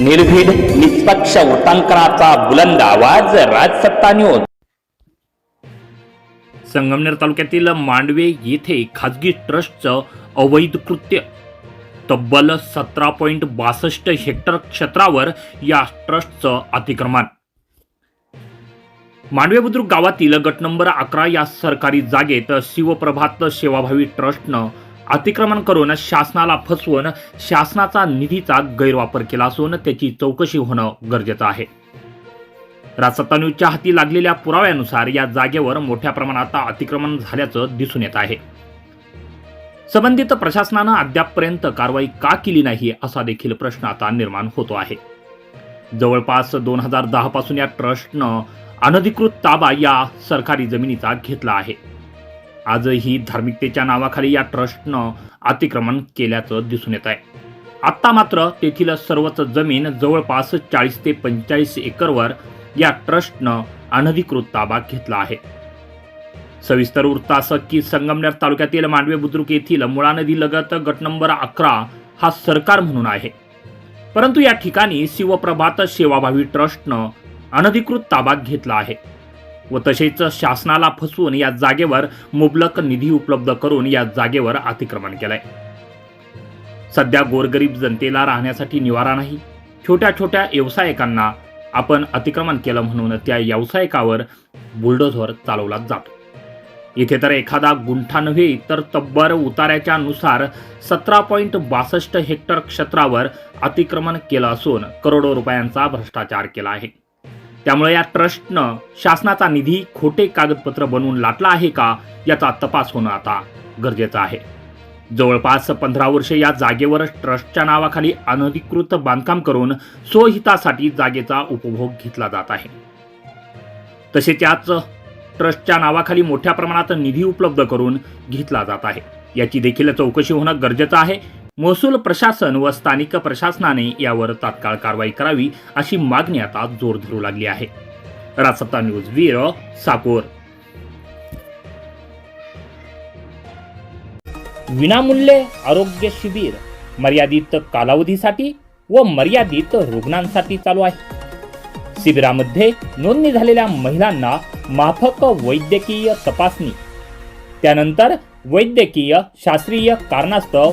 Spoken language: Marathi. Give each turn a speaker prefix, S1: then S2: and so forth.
S1: निर्भीड निष्पक्ष वृत्तांकनाचा बुलंद आवाज राजसत्ता न्यूज
S2: संगमनेर तालुक्यातील मांडवे येथे खाजगी ट्रस्टचं अवैध कृत्य. तब्बल सतरा पॉईंट बासष्ट हेक्टर क्षेत्रावर या ट्रस्टचं अतिक्रमण. मांडवे बुद्रुक गावातील गट नंबर अकरा या सरकारी जागेत शिवप्रभात सेवाभावी ट्रस्टनं अतिक्रमण करून शासनाला फसवून शासनाचा निधीचा गैरवापर केला असून त्याची चौकशी होणं गरजेचं आहे. राजसत्ता न्यूजच्या हाती लागलेल्या पुराव्यानुसार या जागेवर मोठ्या प्रमाणात अतिक्रमण झाल्याचं दिसून येत आहे. संबंधित प्रशासनानं अद्यापपर्यंत कारवाई का केली नाही असा देखील प्रश्न आता निर्माण होतो आहे. जवळपास दोन हजार दहापासून या ट्रस्टनं अनधिकृत ताबा या सरकारी जमिनीचा घेतला आहे. आजही धार्मिकतेच्या नावाखाली या ट्रस्टनं अतिक्रमण केल्याचं दिसून येत आहे आत्ता मात्र तेथील सर्वच जमीन जवळपास चाळीस ते पंचेचाळीस एकरवर या ट्रस्टनं अनधिकृत ताबा घेतला आहे. सविस्तर वृत्त असं की संगमनेर तालुक्यातील मांडवे बुद्रुक येथील मुळा नदी लगत गट नंबर अकरा हा सरकार म्हणून आहे. परंतु या ठिकाणी शिवप्रभात सेवाभावी ट्रस्टनं अनधिकृत ताबा घेतला आहे. व तसेच शासनाला फसवून या जागेवर मुबलक निधी उपलब्ध करून या जागेवर अतिक्रमण केलंय. सध्या गोरगरीब जनतेला राहण्यासाठी निवारा नाही. छोट्या छोट्या व्यावसायिकांना आपण अतिक्रमण केलं म्हणून त्या व्यावसायिकावर बुलडोझर चालवला जातो. इथे तर एखादा गुंठा नव्हे तर तब्बर उताऱ्याच्या नुसार सतरा पॉईंट बासष्ट हेक्टर क्षेत्रावर अतिक्रमण केलं असून करोडो रुपयांचा भ्रष्टाचार केला आहे. त्यामुळे या ट्रस्टनं शासनाचा निधी खोटे कागदपत्र बनवून लाटला आहे का याचा तपास होणं आता गरजेचं आहे. जवळपास पंधरा वर्षे या जागेवर ट्रस्टच्या नावाखाली अनधिकृत बांधकाम करून स्वहितासाठी जागेचा उपभोग घेतला जात आहे. तसेच याच ट्रस्टच्या नावाखाली मोठ्या प्रमाणात निधी उपलब्ध करून घेतला जात आहे. याची देखील चौकशी होणं गरजेचं आहे. महसूल प्रशासन व स्थानिक प्रशासनाने यावर तात्काळ कारवाई करावी अशी मागणी आता जोर धरू लागली आहे. राजसत्ता न्यूज वीर साकोर. विनामूल्य आरोग्य शिबिर मर्यादित कालावधीसाठी व मर्यादित रुग्णांसाठी चालू आहे. शिबिरामध्ये नोंदणी झालेल्या महिलांना माफक वैद्यकीय तपासणी. त्यानंतर वैद्यकीय शास्त्रीय कारणास्तव